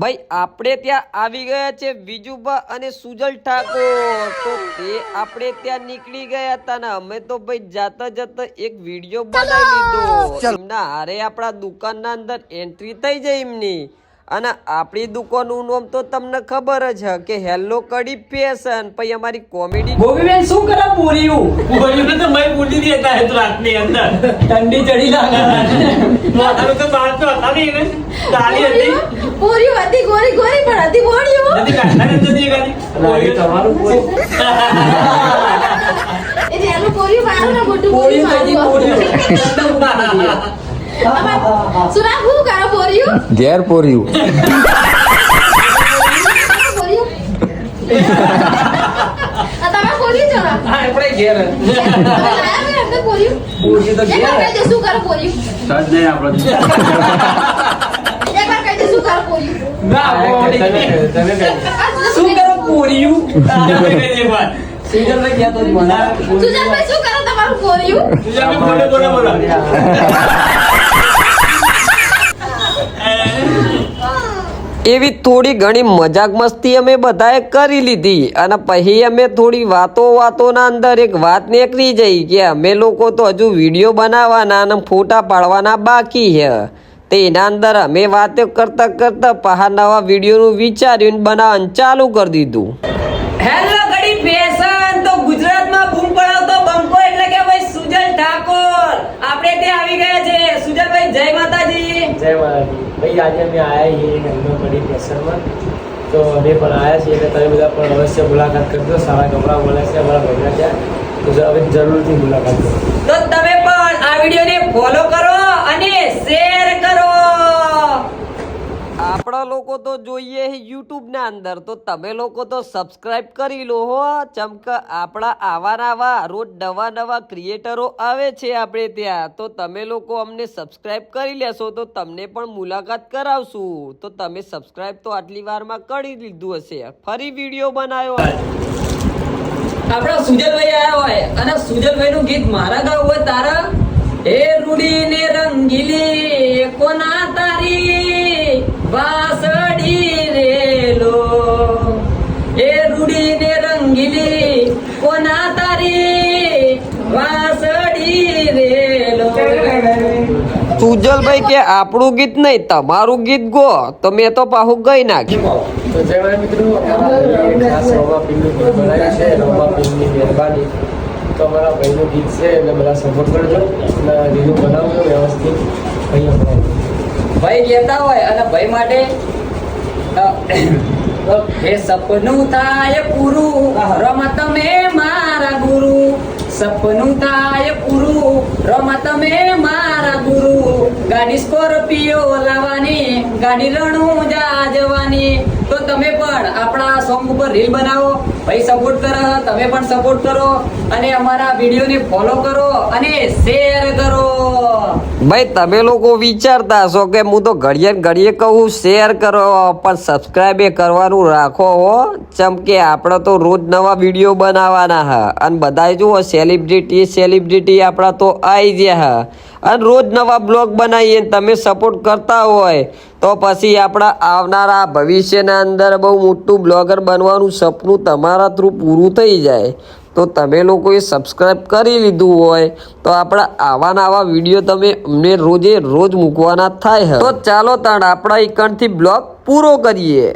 ભાઈ આપણે ત્યાં આવી ગયા છે વિજુભા અને સુજલ ઠાકોર. તો તે આપણે ત્યાં નીકળી ગયા હતા ને અમે તો ભાઈ જાતા જતા એક વીડિયો બનાવી લીધો. એમના હારે આપણા દુકાનના અંદર એન્ટ્રી થઈ જાય એમની. અને આપણી દુકાનનું નામ તો તમને ખબર જ છે કે હેલો કડી ફેશન પછી અમારી કોમેડી ગોપીબેન શું કરે પૂર્યું બોલ્યું તો મેં પૂરી દેતા હે રાતની અંદર. ઠંડી ચડી લાગે. મારું તો બહાર તો હતા નહીં ને તાળી હતી. પૂરી હતી ગોરી ગોરી પણ હતી બોળ્યું નથી કાઢતા નથી ગાડી તમારું એટલે એનું પૂરી મારું ને મોટું જી મારું સુરા હું કરો પૂર્યું ઘેર પોર્યું તમે પૂર્યું છો? હા આપણે ઘેર. પૂર્યું? પૂર્યું તો ઘેર. શું કરો પૂર્યું? સજ નહીં આપણે એક વાર કહી દે શું કરો પૂર્યું? ના. આ શું કરો પૂર્યું? મને સુજાનભાઈ શું કરો તમારું પૂર્યું? બોલો બોલો એવી થોડી ઘણી મજાક મસ્તી અમે બધાએ કરી લીધી અને પછી અમે થોડી વાતો વાતોના અંદર એક વાત નીકળી જઈ કે અમે લોકો તો હજુ વીડિયો બનાવવાના અને ફોટા પાડવાના બાકી છે. તે એના અંદર અમે વાતો કરતા કરતા પહાર નવા વિડીયોનું વિચાર્યું બનાવવાનું ચાલુ કરી દીધું. હેલો ગડી ફેશન તો ગુજરાતમાં બૂમ પડાવતો બંકો એટલે કે ભાઈ સુજલ ઠાકોર. આપણે તે આવી ગયા છે. સુજલભાઈ જય માતાજી. જય માતાજી. ભાઈ આજે અમે આવ્યા છીએ હેન્ડલો કરી ફેશનમાં. તો અમે પણ આવ્યા છીએ એટલે તમે બધા પણ અવશ્ય મુલાકાત કરજો. સારા કપડાં મળે છે અમારા ભાઈના ત્યાં. તો હવે જરૂરથી મુલાકાત કરો. તો તમે પણ આ વિડીયોને ફોલો કરો. અને શેર કરો. આપણા લોકો તો જોઈએ યુટ્યુબ ના અંદર. તો તમે લોકો તો સબસ્ક્રાઇબ કરી લો હો. ચમક આપણા આવા નવા રોજ નવા નવા ક્રિએટરો આવે છે આપણે ત્યાં. તો તમે લોકો અમને સબસ્ક્રાઇબ કરી લેશો તો તમને પણ મુલાકાત કરાવશું. તો તમે સબસ્ક્રાઇબ તો આટલી વારમાં કરી લીધું હશે. ફરી વીડિયો બનાવ્યો. આપણા સુજલભાઈ આવ્યા હોય અને સુજલભાઈ નું ગીત મારા ગાવ હોય તારા એ રૂડી ને રંગીલી કોના તારી વાસડી રેલો એ રૂડી ને રંગીલી કોના તારી વાસડી રેલો સુજલભાઈ કે આપણું ગીત નહીં તમારું ગીત ગો. તો મેં તો પાહુ ગઈ નાખ્યું તો જય મિત્રો ખાસ છે મહેરબાની. તો અમારા ભાઈનું ગીત છે એટલે બધા સપોર્ટ કરજો. અને રીલું બનાવજો વ્યવસ્થિત ભાઈ બનાવજો ભાઈ કહેતા હોય અને ભાઈ માટે એ સપનું થાય પૂરું. રમા તમે મારા ગુરુ. સપનું થાય પૂરું. રમા તમે મારા ગુરુ. ગાડી સ્કોર્પિયો લાવવાની, ગાડી રણું જવાની તો તમે પણ આપણા સોંગ ઉપર રીલ બનાવો, ભાઈ સપોર્ટ કરો, તમે પણ સપોર્ટ કરો અને અમારા વિડીયોને ફોલો કરો અને શેર કરો. ભાઈ, તમે લોકો વિચારતા હશો કે હું તો ઘડીએ ઘડીએ કહું શેર કરો, પણ સબસ્ક્રાઇબ એ કરવાનું રાખો હો. ચમ કે આપણે તો રોજ નવા વીડિયો બનાવવાના હા. અને બધા જુઓ સેલિબ્રિટી સેલિબ્રિટી આપણા તો આવી ગયા હા. અને રોજ નવા બ્લોગ બનાવીએ તમે સપોર્ટ કરતા હોય તો પછી આપણા આવનારા ભવિષ્યના અંદર બહુ મોટું બ્લોગર બનવાનું સપનું તમારા થ્રુ પૂરું થઈ જાય. તો તમે લોકોએ સબસ્ક્રાઇબ કરી લીધું હોય તો આપણા આવા નવા વીડિયો તમે અમને રોજે રોજ મૂકવાના થાય તો ચાલો તાણ આપણા એકણથી બ્લોગ પૂરો કરીએ.